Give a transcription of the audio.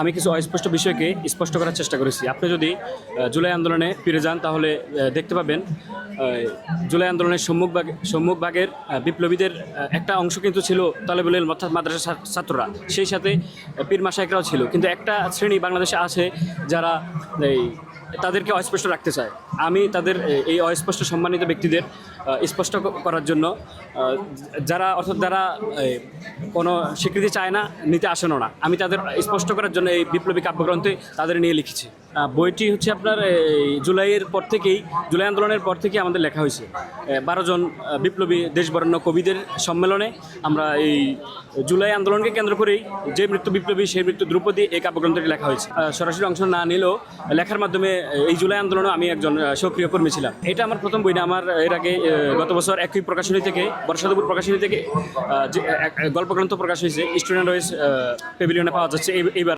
আমি কিছু অস্পষ্ট বিষয়কে স্পষ্ট করার চেষ্টা করেছি। আপনি যদি জুলাই আন্দোলনে ফিরে যান, তাহলে দেখতে পাবেন জুলাই আন্দোলনের সম্মুখভাগ সম্মুখভাগের বিপ্লবীদের একটা অংশ কিন্তু ছিল তালেবুল অর্থাৎ মাদ্রাসা ছাত্ররা। সেই সাথে পীর মাসায়করাও ছিল। কিন্তু একটা শ্রেণি বাংলাদেশে আছে যারা, এই, তাদেরকে অস্পষ্ট রাখতে চায়। আমি তাদের এই অস্পষ্ট সম্মানিত ব্যক্তিদের স্পষ্ট করার জন্য যারা, অর্থাৎ যারা কোনো স্বীকৃতি চায় না, নিতে আসেনও না। আমি তাদের স্পষ্ট করার জন্য এই বিপ্লবী কাব্যগ্রন্থে তাদের নিয়ে লিখেছি। বইটি হচ্ছে আপনার জুলাইয়ের পর থেকেই, জুলাই আন্দোলনের পর থেকেই আমাদের লেখা হয়েছে। বারো জন বিপ্লবী দেশবরণ্য কবিদের সম্মেলনে আমরা এই জুলাই আন্দোলনকে কেন্দ্র করেই যে মৃত্যু বিপ্লবী, সেই মৃত্যু দ্রৌপদী এই কাব্যগ্রন্থটি লেখা হয়েছে। সরাসরি অংশ না নিলেও লেখার মাধ্যমে এই জুলাই আন্দোলনে আমি একজন সক্রিয় কর্মী ছিলাম। এটা আমার প্রথম বই না আমার এর আগে গত বছর একই প্রকাশনী থেকে, বর্ষাদপুর প্রকাশনী থেকে গল্পগ্রন্থ প্রকাশ হয়েছে, স্টুডেন্ট ওয়েস পেভিলিয়নে পাওয়া যাচ্ছে, এই- এইবার।